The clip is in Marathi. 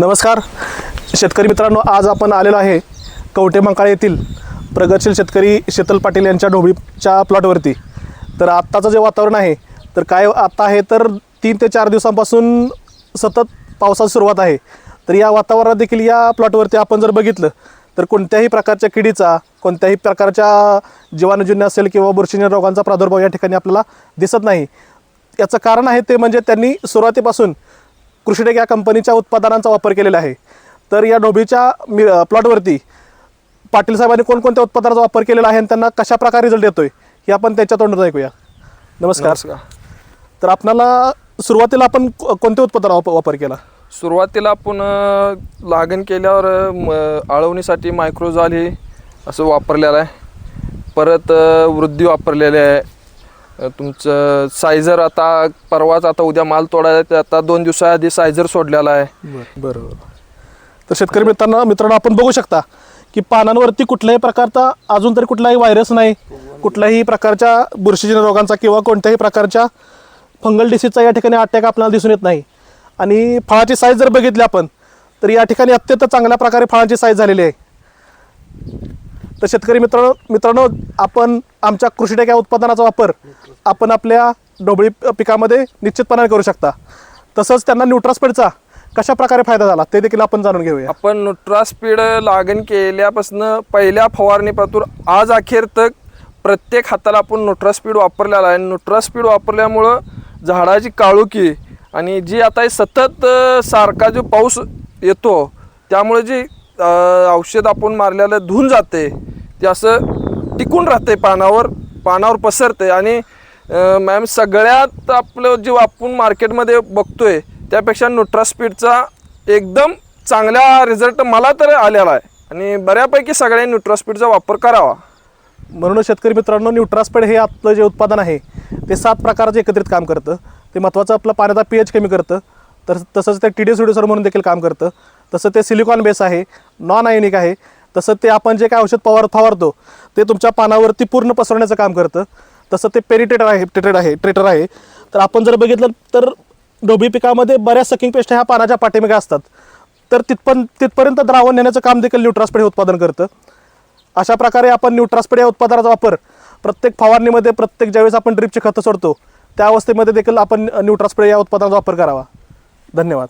नमस्कार. शेतकरी मित्रांनो आज आपण आलेलो आहे कवटेमंकाळ येथील प्रगतशील शेतकरी शीतल पाटील यांच्या ढोबळीच्या प्लॉटवरती तर आत्ताचं जे वातावरण आहे तर काय आत्ता आहे तर तीन ते चार दिवसांपासून सतत पावसाची सुरुवात आहे. तर या वातावरणात देखील या प्लॉटवरती आपण जर बघितलं तर कोणत्याही प्रकारच्या किडीचा कोणत्याही प्रकारच्या जीवाणुजन्य असेल किंवा बुरशीजन्य रोगांचा प्रादुर्भाव या ठिकाणी आपल्याला दिसत नाही. याचं कारण आहे ते म्हणजे त्यांनी सुरुवातीपासून कृषीटेक या कंपनीच्या उत्पादनांचा वापर केलेला आहे. तर या ढोबळीच्या मी प्लॉटवरती पाटील साहेबांनी कोणकोणत्या उत्पादनाचा वापर केलेला आहे आणि त्यांना कशा प्रकारे रिझल्ट येतोय हे आपण त्यांच्या तोंडात ऐकूया. नमस्कार. तर आपणाला सुरुवातीला आपण कोणत्या उत्पादना वाप- वापर केला? सुरुवातीला आपण लागण केल्यावर म, आळवणीसाठी मायक्रोझॉल हे असं वापरलेलं आहे. परत वृद्धी वापरलेले आहे. तुमचं सायझर आता परवाच आता उद्या माल तोडायला आता दोन दिवसाआधी सायझर सोडलेला आहे. बरोबर तर शेतकरी मित्रांनो मित्रांनो आपण बघू शकता की पानांवरती कुठल्याही प्रकारचा अजून तरी कुठलाही व्हायरस नाही. कुठल्याही प्रकारच्या बुरशीजन्य रोगांचा किंवा कोणत्याही प्रकारच्या फंगल डिसीजचा या ठिकाणी अटॅक आपल्याला दिसून येत नाही. आणि फळाची साईज जर बघितली आपण तर या ठिकाणी अत्यंत चांगल्या प्रकारे फळांची साईज झालेली आहे. तर शेतकरी मित्रांनो मित्रांनो आपण आमच्या कृषीटेक या उत्पादनाचा वापर आपण आपल्या ढोबळी पिकामध्ये निश्चितपणाने करू शकता. तसंच त्यांना न्यूट्रास्पेडचा कशा प्रकारे फायदा झाला ते देखील आपण जाणून घेऊया. आपण न्यूट्रास्पीड लागण केल्यापासून पहिल्या फवारणीपासून आज अखेर तक प्रत्येक हाताला आपण न्यूट्रास्पीड वापरलेला आहे. न्यूट्रास्पीड वापरल्यामुळं झाडाची काळुकी आणि जी आता हे सतत सारखा जो पाऊस येतो त्यामुळे जी औषध आपण मारल्याला धुऊन जाते ते असं टिकून राहते पानावर पानावर पसरते आणि मॅम सगळ्यात आपलं जे आपण मार्केटमध्ये बघतोय त्यापेक्षा न्यूट्रास्पीडचा एकदम चांगला रिझल्ट मला तर आलेला आहे. आणि बऱ्यापैकी सगळ्यांनी न्यूट्रास्पीडचा वापर करावा. म्हणून शेतकरी मित्रांनो न्यूट्रास्पीड हे आपलं जे उत्पादन आहे ते सात प्रकारचे एकत्रित काम करतं. ते महत्त्वाचं आपलं पाण्याचा पी एच कमी करतं. तर तसंच ते टी डी सुडिसर म्हणून देखील काम करतं. तसं ते सिलिकॉन बेस आहे नॉन आयनिक आहे. तसं ते आपण जे काय औषध फवार फवारतो ते तुमच्या पानावरती पूर्ण पसरवण्याचं काम करतं. तसं ते पेरिटेटर आहे टेटेड आहे ट्रेटर आहे. तर आपण जर बघितलं तर डोबी पिकामध्ये बऱ्याच सकिंग पेस्ट ह्या पानाच्या पाठीमागे असतात. तर तिथपण तिथपर्यंत द्रावण नेण्याचं काम देखील न्यूट्रास्पेड हे उत्पादन करतं. अशा प्रकारे आपण न्यूट्रास्पेड या उत्पादनाचा वापर प्रत्येक फवारणीमध्ये प्रत्येक ज्यावेळेस आपण ड्रिपचे खतं सोडतो त्या अवस्थेमध्ये देखील आपण न्यूट्रास्पेड या उत्पादनाचा वापर करावा. धन्यवाद.